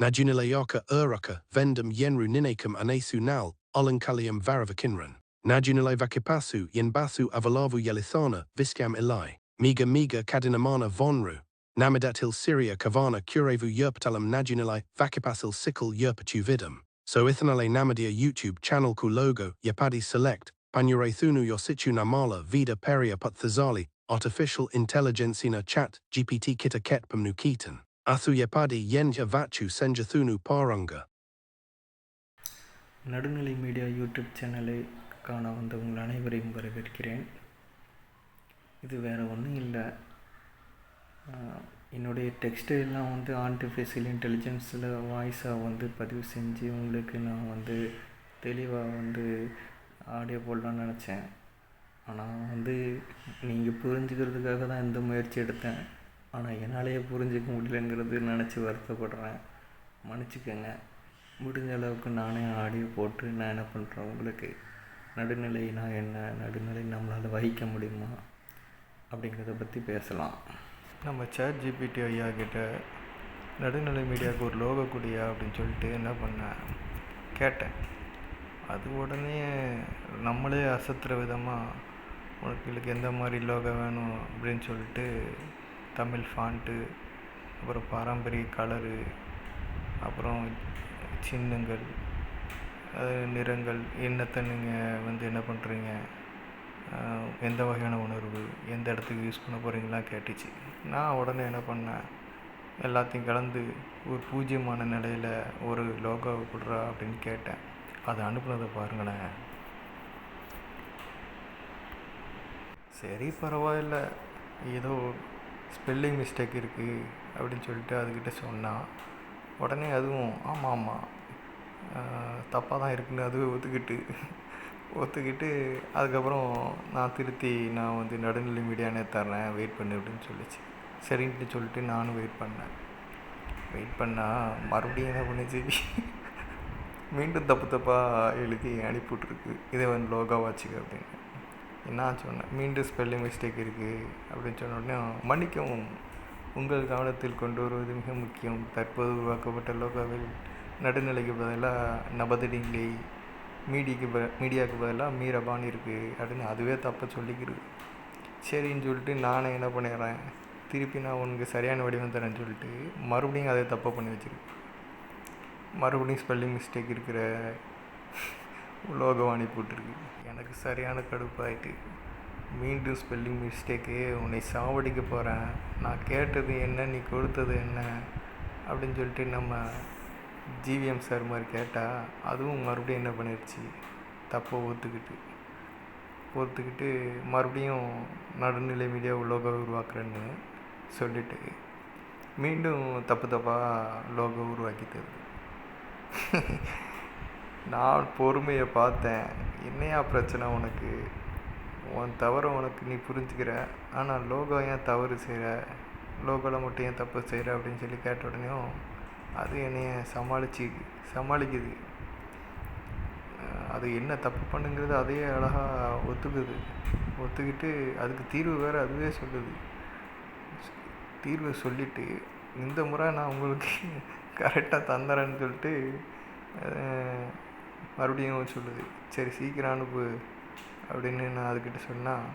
Najunilayaka uraka vendum yenru ninekum anesu nal, olankalium varavakinran. Najunilay vakipasu yenbasu avalavu yelithana viskam ilai. Miga miga kadinamana vonru. Namidatil Syria kavana kurevu yerptalam najunilay vakipasil yerpatu vidum. So ithanale namadia YouTube channel ku logo yapadi select Panyurethunu Yosichu Namala Vida Peria Pathazali Artificial Intelligencina Chat GPT Kita Ketpam Nukitan அசுயபாடி என்ய வாச்சு Vachu Senjathunu பாருங்க நடுநிலை media YouTube சேனலை காண வந்த உங்கள் அனைவரையும் வரவேற்கிறேன் இது வேறு ஒன்றும் இல்லை என்னுடைய டெக்ஸ்டைல்லாம் வந்து ஆர்டிஃபிஷியல் இன்டெலிஜென்ஸில் வாய்ஸாக வந்து பதிவு செஞ்சு உங்களுக்கு நான் வந்து தெளிவாக வந்து ஆடியோ போடலான்னு நினச்சேன் ஆனால் வந்து நீங்கள் புரிஞ்சுக்கிறதுக்காக தான் இந்த முயற்சி எடுத்தேன் ஆனால் என்னாலேயே புரிஞ்சிக்க முடியலங்கிறது நினச்சி வருத்தப்படுறேன். மன்னிச்சுக்கோங்க. முடிஞ்ச அளவுக்கு நானே ஆடியோ போட்டு நான் என்ன பண்ணுறேன் உங்களுக்கு நடுநிலைனா என்ன? நடுநிலை நம்மளால் வகிக்க முடியுமா? அப்படிங்கிறத பற்றி பேசலாம். நம்ம சேட் ஜிபிடி ஐயா கிட்ட நடுநிலை மீடியாவுக்கு ஒரு லோகோ குடியா அப்படின்னு சொல்லிட்டு என்ன பண்ணேன்? கேட்டேன். அது உடனே நம்மளே அசத்துற விதமாக உனக்கு இதுக்கு எந்த மாதிரி லோகோ வேணும்? அப்படின்னு சொல்லிட்டு தமிழ் ஃபாண்ட்டு அப்புறம் பாரம்பரிய கலரு அப்புறம் சின்னங்கள் நிறங்கள் என்னத்தை நீங்கள் வந்து என்ன பண்ணுறீங்க எந்த வகையான உணர்வு எந்த இடத்துக்கு யூஸ் பண்ண போகிறீங்களா கேட்டுச்சு. நான் உடனே என்ன பண்ணேன்? எல்லாத்தையும் கலந்து ஒரு பூஜ்யமான நிலையில் ஒரு லோகோ கொடுறா அப்படின்னு கேட்டேன். அதை அனுப்புனதை பாருங்களேன். சரி பரவாயில்ல. ஏதோ ஸ்பெல்லிங் மிஸ்டேக் இருக்குது அப்படின்னு சொல்லிட்டு அதுக்கிட்ட சொன்னான் உடனே அதுவும் ஆமாம் ஆமாம் தப்பாக தான் இருக்குன்னு அதுவே ஒத்துக்கிட்டு ஒத்துக்கிட்டு அதுக்கப்புறம் நான் திருத்தி நான் வந்து நடுநிலை மீடியானே தர்றேன் வெயிட் பண்ணு அப்படின்னு சொல்லிச்சு. சரின்ட்டு சொல்லிட்டு நானும் வெயிட் பண்ணேன். வெயிட் பண்ணால் மறுபடியும் என்ன பண்ணுச்சு? மீண்டும் தப்பு தப்பாக எழுதி அனுப்பிவிட்ருக்கு இதை வந்து லோகா வச்சுக்க அப்படின்னு. என்ன சொன்னேன் மீண்டும் ஸ்பெல்லிங் மிஸ்டேக் இருக்குது அப்படின்னு சொன்ன உடனே மன்னிக்கவும். உங்கள் கவனத்தில் கொண்டு வருவது மிக முக்கியம். தற்போது உருவாக்கப்பட்ட லோகோவில் நடுநிலைக்கு பதிலாக நபதடிங்கை மீடிக்கு ப மீடியாவுக்கு பதிலாக மீரபான் இருக்குது அப்படின்னு அதுவே தப்பாக சொல்லிக்கிறது சரின்னு சொல்லிட்டு நானே என்ன பண்ணிடுறேன்? திருப்பி நான் உனக்கு சரியான வடிவம் தரேன்னு சொல்லிட்டு மறுபடியும் அதை தப்பாக பண்ணி வச்சுருக்கேன் மறுபடியும் ஸ்பெல்லிங் மிஸ்டேக் இருக்கிற லோகோ அனுப்பிவிட்ருக்கு எனக்கு சரியான கடுப்பாயிட்டு. மீண்டும் ஸ்பெல்லிங் மிஸ்டேக்கு உன்னை சாவடிக்க போகிறேன் நான் கேட்டது என்ன நீ கொடுத்தது என்ன? அப்படின்னு சொல்லிட்டு நம்ம ஜிவிஎம் சார் மாதிரி கேட்டால் அதுவும் மறுபடியும் என்ன பண்ணிடுச்சு தப்பை ஒத்துக்கிட்டு. ஒத்துக்கிட்டு மறுபடியும் நடுநிலை மீடியா லோகோ உருவாக்குறேன்னு சொல்லிட்டு மீண்டும் தப்பு தப்பாக லோகோ உருவாக்கி தருது நான் பொறுமையை பார்த்தேன். என்னையா பிரச்சனை உனக்கு? உன் தவறை உனக்கு நீ புரிஞ்சுக்கிற. ஆனால் லோகோ ஏன் தவறு செய்கிற லோகோவில் மட்டும் ஏன் தப்பு செய்கிற அப்படின்னு சொல்லி கேட்ட உடனேயும் அது என்னைய சமாளிச்சு சமாளிக்குது. அது என்ன தப்பு பண்ணுங்கிறது அதே அழகாக ஒத்துக்குது. ஒத்துக்கிட்டு அதுக்கு தீர்வு வேறு அதுவே சொல்லுது. தீர்வு சொல்லிவிட்டு இந்த முறை நான் உங்களுக்கு கரெக்டாக தந்துறேன்னு சொல்லிட்டு மறுபடியும் சொல்லுது சரி சீக்கிரம் அனுப்பு அப்படின்னு நான் அதுக்கிட்ட சொன்னால்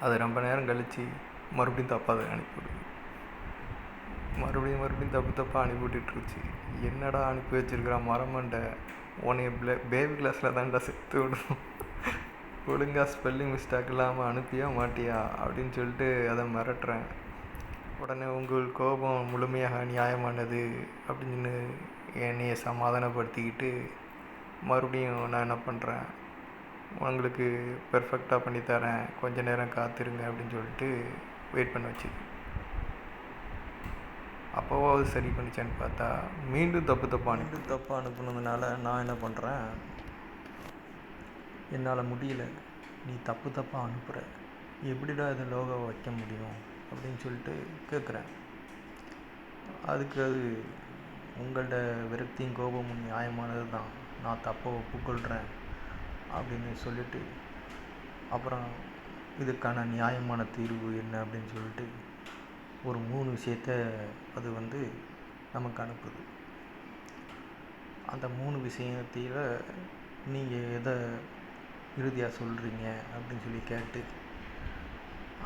அது ரொம்ப நேரம் கழித்து மறுபடியும் தப்பாக அதை அனுப்பிவிடுது. மறுபடியும் மறுபடியும் தப்பு தப்பாக அனுப்பிவிட்டுருச்சு என்னடா அனுப்பி வச்சிருக்கிறான் மரமண்டை? உன்னைய ப்ளே பேபி கிளாஸில் தான்டா செத்து விடணும். ஒழுங்காக ஸ்பெல்லிங் மிஸ்டேக் இல்லாமல் அனுப்பியா மாட்டியா? அப்படின்னு சொல்லிட்டு அதை மிரட்டுறேன். உடனே உங்கள் கோபம் முழுமையாக நியாயமானது அப்படின்னு என்னையை சமாதானப்படுத்திக்கிட்டு மறுபடியும் நான் என்ன பண்ணுறேன் உங்களுக்கு பெர்ஃபெக்டாக பண்ணித்தரேன் கொஞ்ச நேரம் காத்திருங்க அப்படின்னு சொல்லிட்டு வெயிட் பண்ண வச்சு அப்போவாவது சரி பண்ணிச்சேன்னு பார்த்தா மீண்டும் தப்பு தப்பாக அனுப்பி தப்பாக அனுப்புனதுனால நான் என்ன பண்ணுறேன் என்னால் முடியல. நீ தப்பு தப்பாக அனுப்புகிற எப்படிடா இது லோகோ வைக்க முடியும்? அப்படின்னு சொல்லிட்டு கேட்குறேன் அதுக்கு அது உங்கள்ட விரக்தியும் கோபமும் நியாயமானது தான் நான் தப்பை ஒப்புக்கொள்கிறேன் அப்படின்னு சொல்லிட்டு அப்புறம் இதுக்கான நியாயமான தீர்வு என்ன அப்படின்னு சொல்லிட்டு ஒரு மூணு விஷயத்த அது வந்து நமக்கு அனுப்புது. அந்த மூணு விஷயத்தில் நீங்கள் எதை இறுதியாக சொல்கிறீங்க அப்படின்னு சொல்லி கேட்டு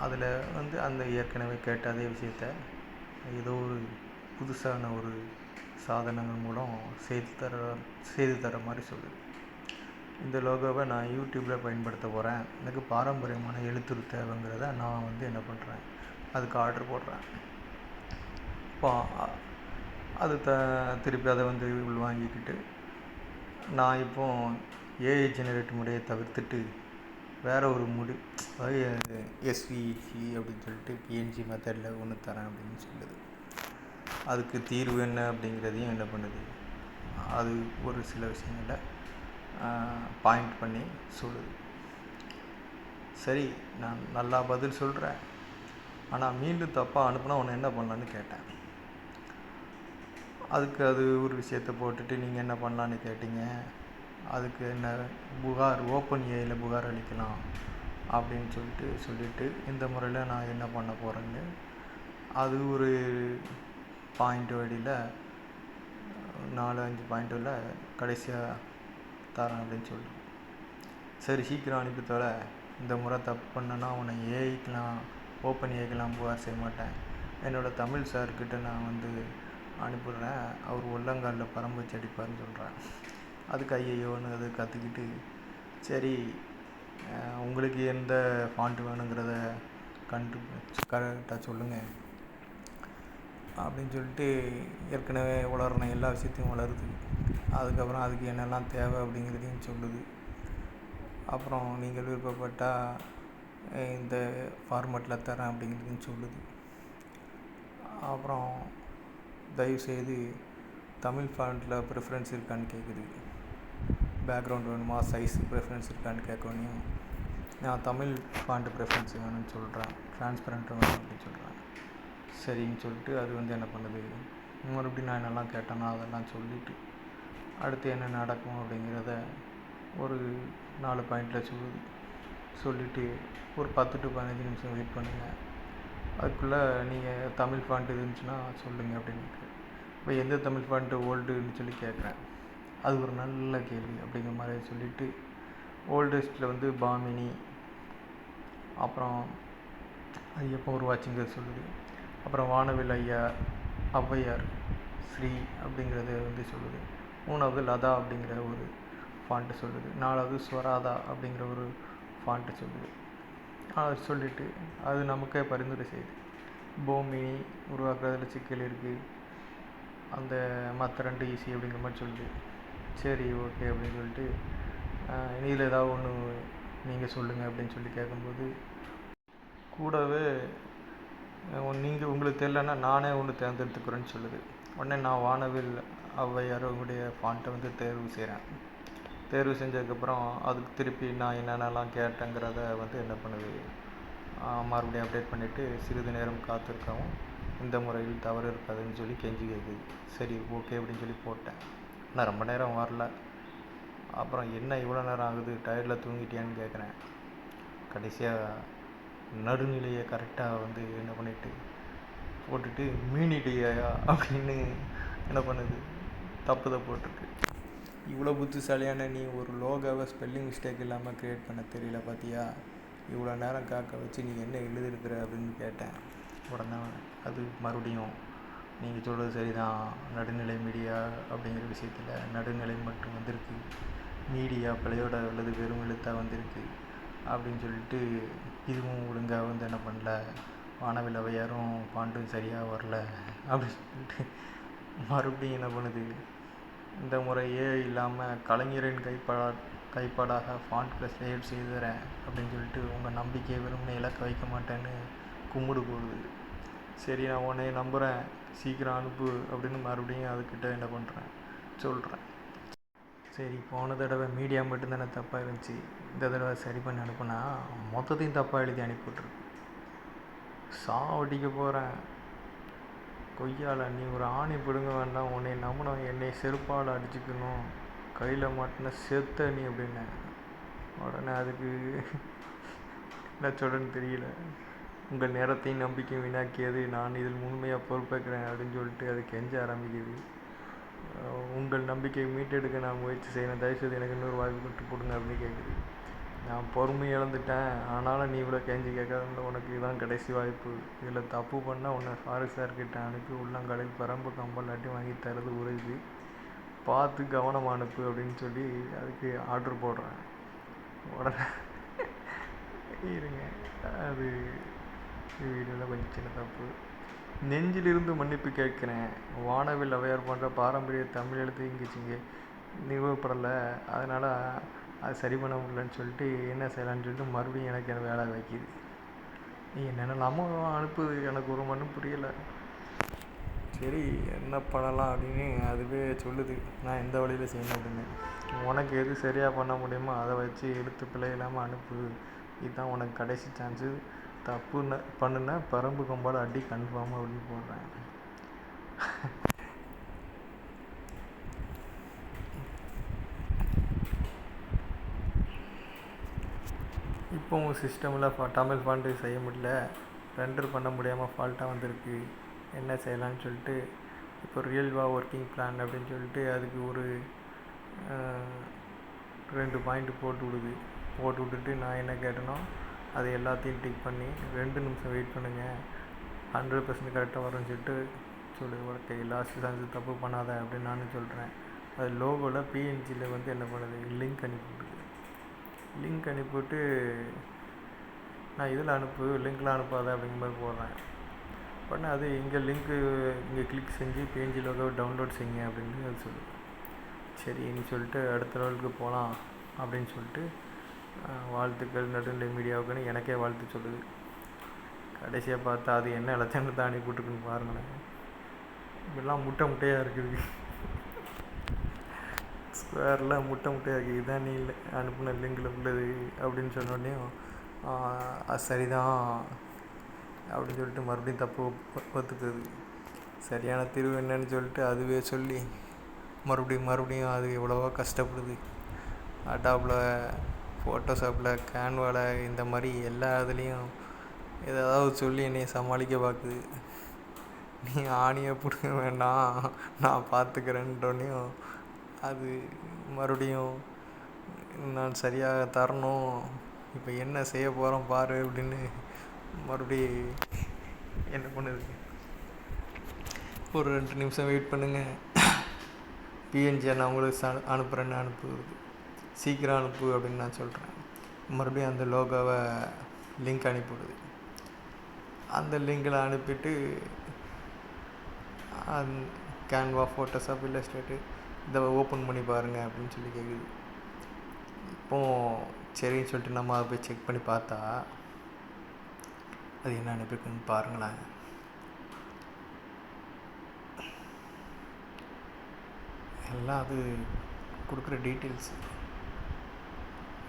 அதில் வந்து அந்த ஏற்கனவே கேட்ட அதே விஷயத்த ஏதோ ஒரு புதுசான ஒரு சாதனங்கள் மூலம் செய்து தர செய்து தர மாதிரி சொல்லுது. இந்த லோகோவை நான் யூடியூப்பில் பயன்படுத்த போகிறேன் எனக்கு பாரம்பரியமான எழுத்துரு தேவைங்கிறத நான் வந்து என்ன பண்ணுறேன் அதுக்கு ஆர்டர் போடுறேன். இப்போ அது த திருப்பி அதை வந்து உள்வாங்கிக்கிட்டு நான் இப்போ ஏஐ ஜெனரேட் முறையை தவிர்த்துட்டு வேறு ஒரு முடி அதாவது எஸ்விசி அப்படின்னு சொல்லிட்டு பிஎன்ஜி மெத்தடில் ஒன்று தரேன் அப்படின்னு சொல்லுது. அதுக்கு தீர்வு என்ன அப்படிங்கிறதையும் என்ன பண்ணுது? அது ஒரு சில விஷயங்களை பாயிண்ட் பண்ணி சொல்லுது. சரி நான் நல்லா பதில் சொல்கிறேன் ஆனால் மீண்டும் தப்பாக அனுப்புனா உன்னை என்ன பண்ணலான்னு கேட்டேன். அதுக்கு அது ஒரு விஷயத்தை போட்டுட்டு நீங்கள் என்ன பண்ணலான்னு கேட்டீங்க? அதுக்கு என்ன புகார் ஓப்பன் ஏயில் புகார் அளிக்கலாம் அப்படின்னு சொல்லிட்டு சொல்லிவிட்டு இந்த முறையில் நான் என்ன பண்ண போகிறேன்னு அது ஒரு பாயிண்ட் வழியில் நாலு அஞ்சு பாயிண்ட்டில் கடைசியாக தரேன் அப்படின்னு சொல்லிட்டு. சரி சீக்கிரம் அனுப்பி தொலை இந்த முறை தப்பு பண்ணனா உன்னை ஏஐக்கெலாம் ஓப்பன் ஏஐக்கெலாம் புகார் செய்ய மாட்டேன். என்னோடய தமிழ் சார்கிட்ட நான் வந்து அனுப்பிடுறேன். அவர் உள்ளங்காலில் பரம்பு அடிப்பார்னு சொல்கிறேன் அதுக்கு ஐயையோன்னு அது கற்றுக்கிட்டு சரி உங்களுக்கு எந்த ஃபாண்ட் வேணுங்கிறத கண்டு கரெக்டாக சொல்லுங்கள் அப்படின்னு சொல்லிட்டு ஏற்கனவே வளர்ன எல்லா விஷயத்தையும் வளருது அதுக்கப்புறம் அதுக்கு என்னெல்லாம் தேவை அப்படிங்கிறதையும் சொல்லுது. அப்புறம் நீங்கள் விருப்பப்பட்டால் இந்த ஃபார்மேட்டில் தரேன் அப்படிங்கிறதையும் சொல்லுது. அப்புறம் தயவுசெய்து தமிழ் ஃபாண்ட்டில் ப்ரிஃபரன்ஸ் இருக்கான்னு கேட்குது பேக்ரவுண்ட் வேணுமா? சைஸ் ப்ரிஃபரன்ஸ் இருக்கான்னு கேட்கணும் நான் தமிழ் ஃபாண்ட் ப்ரிஃபரன்ஸ் வேணும்னு சொல்கிறேன் ட்ரான்ஸ்பரண்ட் வேணும் அப்படின்னு சொல்கிறேன் சரின்னு சொல்லிட்டு அது வந்து என்ன பண்ணுது? மறுபடியும் நான் என்னெல்லாம் கேட்டேனோ அதெல்லாம் சொல்லிவிட்டு அடுத்து என்ன நடக்கும் அப்படிங்கிறத ஒரு நாலு பாயிண்டில் சொல்லுது சொல்லிவிட்டு ஒரு பத்து டு பதினஞ்சு நிமிஷம் வெயிட் பண்ணுங்கள் அதுக்குள்ளே நீங்கள் தமிழ் ஃபாண்ட் இருந்துச்சுன்னா சொல்லுங்கள் அப்படின்னு இப்போ எந்த தமிழ் ஃபாண்ட்டு ஓல்டுன்னு சொல்லி கேட்குறேன் அது ஒரு நல்ல கேள்வி அப்படிங்கிற மாதிரி சொல்லிவிட்டு ஓல்டஸ்ட்டில் வந்து பாமினி அப்புறம் அது எப்போ உருவாச்சுங்கிறது சொல்லுது. அப்புறம் வானவில் ஐயா ஔவையார் ஸ்ரீ அப்படிங்கிறது வந்து சொல்லுது. மூணாவது லதா அப்படிங்கிற ஒரு ஃபாண்ட்டு சொல்லுது. நாலாவது ஸ்வராதா அப்படிங்கிற ஒரு ஃபாண்ட்டு சொல்லுது. அதை சொல்லிவிட்டு அது நமக்கே பரிந்துரை செய்யுது பூமினி உருவாக்குறதுல சிக்கல் இருக்குது அந்த மற்ற ரெண்டு ஈஸி அப்படிங்கிற மாதிரி சொல்லுது. சரி ஓகே அப்படின்னு சொல்லிட்டு இதில் ஏதாவது ஒன்று நீங்கள் சொல்லுங்கள் அப்படின்னு சொல்லி கேட்கும்போது கூடவே நீங்கள் உங்களுக்கு தெரிலன்னா நானே ஒன்று தேர்ந்தெடுத்துக்கிறேன்னு சொல்லுது. உடனே நான் வானவில் ஔவையார் உங்களுடைய ஃபாண்ட்டை வந்து தேர்வு செய்கிறேன் தேர்வு செஞ்சதுக்கப்புறம் அதுக்கு திருப்பி நான் என்னென்னலாம் கேட்டேங்கிறத வந்து என்ன பண்ணுது? மறுபடியும் அப்டேட் பண்ணிவிட்டு சிறிது நேரம் காத்திருக்கவும் இந்த முறையில் தவறு இருக்காதுன்னு சொல்லி கெஞ்சி கேட்குது சரி ஓகே அப்படின்னு சொல்லி போட்டேன். ஆனால் ரொம்ப நேரம் வரல. அப்புறம் என்ன இவ்வளோ நேரம் ஆகுது? டயர்டில் தூங்கிட்டியான்னு கேட்குறேன் கடைசியாக நடுநிலையை கரெக்டாக வந்து என்ன பண்ணிட்டு போட்டுட்டு மீனிட்டியா அப்படின்னு என்ன பண்ணுது? தப்பு தான் போட்டிருக்கு. இவ்வளோ புத்திசாலியான நீ ஒரு லோகாவை ஸ்பெல்லிங் மிஸ்டேக் இல்லாமல் க்ரியேட் பண்ண தெரியல பார்த்தியா இவ்வளோ நேரம் காக்க வச்சு நீ என்ன எழுதியிருக்கிற அப்படின்னு கேட்டேன். உடனே அது மறுபடியும் நீங்கள் சொல்கிறது சரிதான். நடுநிலை மீடியா அப்படிங்கிற விஷயத்தில் நடுநிலை மட்டும் வந்திருக்கு. மீடியா பிழையோட அல்லது வெறும் எழுத்தாக வந்திருக்கு. அப்படின்னு சொல்லிட்டு இதுவும் ஒழுங்காக வந்து என்ன பண்ணல வானவில் அவையாரும் பாண்டும் சரியாக வரல அப்படின்னு சொல்லிட்டு மறுபடியும் என்ன பண்ணுது? இந்த முறையே இல்லாமல் கலைஞரின் கைப்படா கைப்பாடாக ஃபாண்ட் ப்ளஸ் லேட் செய்து தரேன் அப்படின்னு சொல்லிட்டு உங்கள் நம்பிக்கையை வெறுமனே இலக்க வைக்க மாட்டேன்னு கும்பிடு போகுது. சரி நான் உன்னைய நம்புகிறேன் சீக்கிரம் அனுப்பு அப்படின்னு மறுபடியும் அதுக்கிட்ட என்ன பண்ணுறேன் சொல்கிறேன் சரி போன தடவை மீடியா மட்டும்தானே தப்பாக இருந்துச்சு. இந்த தடவை சரி பண்ணி அனுப்புனா மொத்தத்தையும் தப்பாக எழுதி அனுப்பிவிட்ருக்கு சாவடிக்க போகிறேன் கொய்யால நீ ஒரு ஆணி பிடுங்க வேண்டாம். உன்னை நம்பணும் என்னை செருப்பால் அடிச்சுக்கணும். கையில் மாட்டின செத்த நீ அப்படின்னு. உடனே அதுக்கு என்ன சொல்கிறேன்னு தெரியல. உங்கள் நேரத்தையும் நம்பிக்கையும் வீணாக்கியது. நான் இதில் முழுமையாக பொறுப்பேற்கிறேன் அப்படின்னு சொல்லிட்டு அது கெஞ்ச ஆரம்பிக்குது. உங்கள் நம்பிக்கையை மீட்டெடுக்க நான் முயற்சி செய்கிறேன். தயவுசெய்து எனக்கு இன்னொரு வாய்ப்பு விட்டு கொடுங்க அப்படின்னு கேட்குது. நான் பொறுமை இழந்துட்டேன். ஆனாலும் நீ இவ்வளோ கெஞ்சி கேட்காத உனக்கு இதான் கடைசி வாய்ப்பு. இதில் தப்பு பண்ணால் உன்னை ஃபாரஸ்ட் சார்கிட்ட அனுப்பி உள்ளங்காலில் பரம்பு கம்பல் அட்டி வாங்கி தரது உறுதி பார்த்து கவனம் அனுப்பு அப்படின்னு சொல்லி அதுக்கு ஆர்டர் போடுறேன். உடனே இருங்க. அது வீடியோவில் கொஞ்சம் சின்ன தப்பு. நெஞ்சிலிருந்து மன்னிப்பு கேட்குறேன். வானவில் அவையார் போன்ற பாரம்பரிய தமிழ் எழுத்து இங்கிச்சிங்க நிறுவப்படலை. அதனால் அது சரி பண்ண முடியலன்னு சொல்லிட்டு என்ன செய்யலான்னு சொல்லிட்டு மறுபடியும் எனக்கு என்ன வேலை வைக்கிது. நீ என்னென்னலாமோ அனுப்புது? எனக்கு ஒரு மண்ணும் புரியலை. சரி என்ன பண்ணலாம் அப்படின்னு அதுவே சொல்லுது. நான் எந்த வழியில் செய்யணும் அப்படின்னு. உனக்கு எது சரியாக பண்ண முடியுமோ அதை வச்சு எழுத்து பிழை இல்லாமல் அனுப்பு. இதுதான் உனக்கு கடைசி சான்ஸு தப்புன்னு பண்ணுனா பரம்பு கொம்பால் அடி கன்ஃபார்ம் அப்படின்னு போடுறேன். இப்போ உங்கள் சிஸ்டமில் ஃபா தமிழ் ஃபாண்ட்டு செய்ய முடியல. ரெண்டர் பண்ண முடியாமல் ஃபால்ட்டாக வந்திருக்கு. என்ன செய்யலான்னு சொல்லிட்டு இப்போ ரியல்வா ஒர்க்கிங் பிளான் அப்படின்னு சொல்லிட்டு அதுக்கு ஒரு ரெண்டு பாயிண்ட் போட்டு விடுது. போட்டு விட்டுட்டு நான் என்ன கேட்டேனோ அது எல்லாத்தையும் டிக் பண்ணி ரெண்டு நிமிஷம் வெயிட் பண்ணுங்கள் ஹண்ட்ரட் பர்சன்ட் கரெக்டாக வரும்னு சொல்லிட்டு சொல்லு ஓகே லாஸ்ட் சான்ஸ் தப்பு பண்ணாத அப்படின்னு நானும் சொல்கிறேன் அது லோகோவில் பிஎன்ஜியில் வந்து என்ன பண்ணுது? லிங்க் அனுப்பிவிடுது லிங்க் அனுப்பிவிட்டு நான் இதில் அனுப்பு லிங்க்கில் அனுப்பாத அப்படிங்கிற மாதிரி போடுறேன். உடனே அது இங்கே லிங்க்கு இங்கே கிளிக் செஞ்சு பிஎன்ஜி லோகோ டவுன்லோட் செய்யுங்க அப்படின்னு அது சொல்லுது சரின்னு சொல்லிட்டு அடுத்த லெவலுக்கு போகலாம் அப்படின்னு சொல்லிட்டு வாழ்த்துக்கள் நடுநிலை மீடியாவுக்குன்னு எனக்கே வாழ்த்து சொல்லுது. கடைசியாக பார்த்தா அது என்ன லட்சணத்தை அனுப்பிவிட்டுருக்குன்னு பாருங்களேன். இப்படிலாம் முட்டை முட்டையாக இருக்குது. ஸ்கொயரில் முட்டை முட்டையாக இருக்குது. இதான் நீ இல்லை அனுப்புன லிங்கில் உள்ளது அப்படின்னு சொன்னோடனே அது சரிதான் அப்படின்னு சொல்லிட்டு மறுபடியும் தப்பு ஒத்துக்குது. சரியான தீர்வு என்னன்னு சொல்லிட்டு அதுவே சொல்லி மறுபடியும் மறுபடியும் அது எவ்வளவோ கஷ்டப்படுது. அடாப்பில் ஃபோட்டோஷாப்பில் கேன்வாவில் இந்த மாதிரி எல்லா இதுலேயும் ஏதாவது சொல்லி என்னை சமாளிக்க பார்க்குது நீ ஆணியை பிடுங்க வேண்டாம் நான் பார்த்துக்கிறேன்றோனையும் அது மறுபடியும் நான் சரியாக தரணும். இப்போ என்ன செய்ய போகிறோம் பாரு அப்படின்னு மறுபடி என்ன பண்ணுது? ஒரு ரெண்டு நிமிஷம் வெயிட் பண்ணுங்கள் பிஎன்ஜி நான் உங்களுக்கு அனுப்புகிறேன்னு அனுப்புவது சீக்கிரம் அனுப்பு அப்படின்னு நான் சொல்கிறேன் மறுபடியும் அந்த லோகோவை லிங்க் அனுப்பிவிடுது அந்த லிங்கில் அனுப்பிட்டு கேன்வா ஃபோட்டோஷாப் இல்லஸ்ட்ரேட்டு இதை ஓப்பன் பண்ணி பாருங்கள் அப்படின்னு சொல்லி கேட்குது இப்போ சரின்னு சொல்லிட்டு நம்ம அதை போய் செக் பண்ணி பார்த்தா அது என்ன அனுப்பியிருக்குன்னு பாருங்களேன். எல்லாம் அது கொடுக்குற டீட்டெயில்ஸு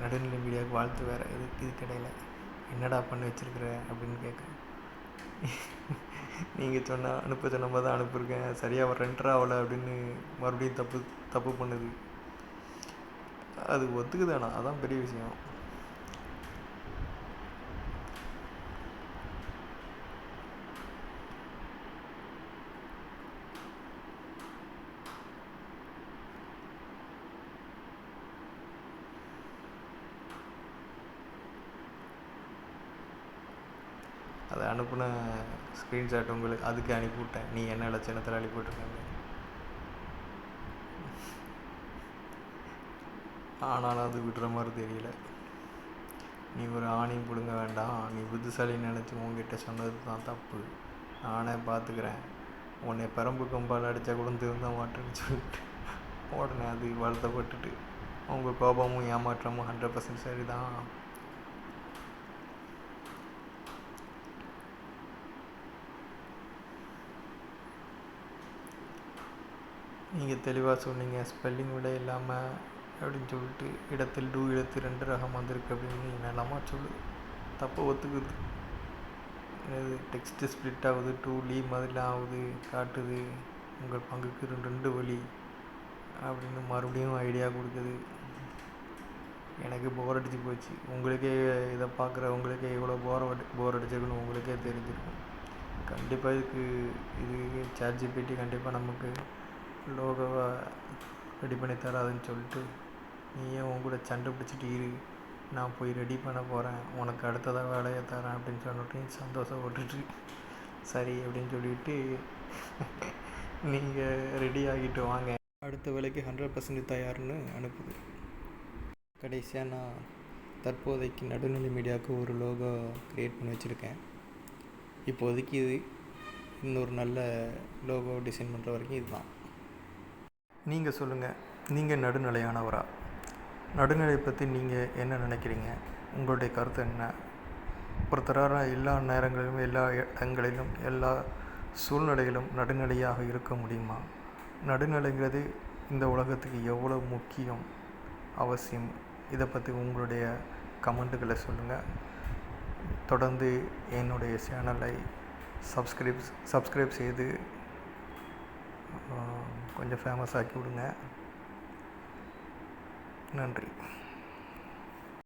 நடுநிலை மீடியாவுக்கு வாழ்த்து வேறு இது இதுக்கிடையில் என்னடா பண்ணி வச்சிருக்கிற? அப்படின்னு கேட்குறேன் நீங்கள் சொன்னால் அனுப்ப சொன்ன தான் அனுப்பியிருக்கேன். சரியாக ஒரு ரெண்டர் ஆகலை அப்படின்னு மறுபடியும் தப்பு தப்பு பண்ணுது. அது ஒத்துக்குதானா அதான் பெரிய விஷயம் அதை அனுப்பின ஸ்க்ரீன்ஷாட் உங்களுக்கு அதுக்கு அனுப்பிவிட்டேன். நீ என்ன லட்சணத்தில் அனுப்பிவிட்ருக்கேன் ஆனாலும் அது விடுற மாதிரி தெரியல. நீ ஒரு ஆணையும் பிடுங்க வேண்டாம். நீ புத்திசாலி நினச்சி உங்ககிட்ட சொன்னது தான் தப்பு. நானே பார்த்துக்கிறேன் உன்னை பெரம்பு கம்பால் அடித்தா கூட திருந்த மாட்டேன்னு சொல்லிட்டு உடனே அது வருத்தப்பட்டுட்டு உங்கள் கோபமும் ஏமாற்றமும் ஹண்ட்ரட் பர்சன்ட் சரி தான் நீங்கள் தெளிவாக சொன்னீங்க ஸ்பெல்லிங் விட இல்லாமல் அப்படின்னு சொல்லிட்டு இடத்தில் டூ இடத்து ரெண்டு ரகம் வந்திருக்கு அப்படின்னு என்னெல்லாமா சொல்லுது. தப்பை ஒத்துக்குது. இது டெக்ஸ்ட்டு ஸ்ப்ளிட் ஆகுது டூ லீ மாதிரிலாம் ஆகுது காட்டுது உங்கள் பங்குக்கு ரெண்டு ரெண்டு வழி அப்படின்னு மறுபடியும் ஐடியா கொடுக்குது. எனக்கு போர் அடித்து போச்சு. உங்களுக்கே இதை பார்க்குற உங்களுக்கே எவ்வளோ போர் போர் அடிச்சிருக்குன்னு உங்களுக்கே தெரிஞ்சிருக்கும். கண்டிப்பாக இதுக்கு இது சேட் போயிட்டு கண்டிப்பாக நமக்கு லோகோவை ரெடி பண்ணி தராதுன்னு சொல்லிட்டு நீயே உன் கூட சண்டை பிடிச்சிட்டு இரு. நான் போய் ரெடி பண்ண போகிறேன் உனக்கு அடுத்ததாக வேலையை தரேன் அப்படின்னு சொல்லிட்டு சந்தோஷப்பட்டுட்டு சரி அப்படின்னு சொல்லிட்டு நீங்கள் ரெடி ஆகிட்டு வாங்க. அடுத்த வேலைக்கு ஹண்ட்ரட் பர்சன்ட் தயார்னு அனுப்புது. கடைசியாக நான் தற்போதைக்கு நடுநிலை மீடியாவுக்கு ஒரு லோகோ க்ரியேட் பண்ணி வச்சுருக்கேன். இப்போதைக்கு இது இன்னொரு நல்ல லோகோ டிசைன் பண்ணுற வரைக்கும் இதுதான். நீங்கள் சொல்லுங்கள் நீங்கள் நடுநிலையானவரா? நடுநிலை பற்றி நீங்கள் என்ன நினைக்கிறீங்க? உங்களுடைய கருத்து என்ன? ஒருத்தராக எல்லா நேரங்களிலும் எல்லா இடங்களிலும் எல்லா சூழ்நிலையிலும் நடுநிலையாக இருக்க முடியுமா? நடுநிலைங்கிறது இந்த உலகத்துக்கு எவ்வளோ முக்கியம் அவசியம்? இதை பற்றி உங்களுடைய கமெண்ட்டுகளை சொல்லுங்கள் தொடர்ந்து என்னுடைய சேனலை சப்ஸ்கிரைப் சப்ஸ்கிரைப் செய்து கொஞ்சம் ஃபேமஸ் ஆக்கி விடுங்க. நன்றி.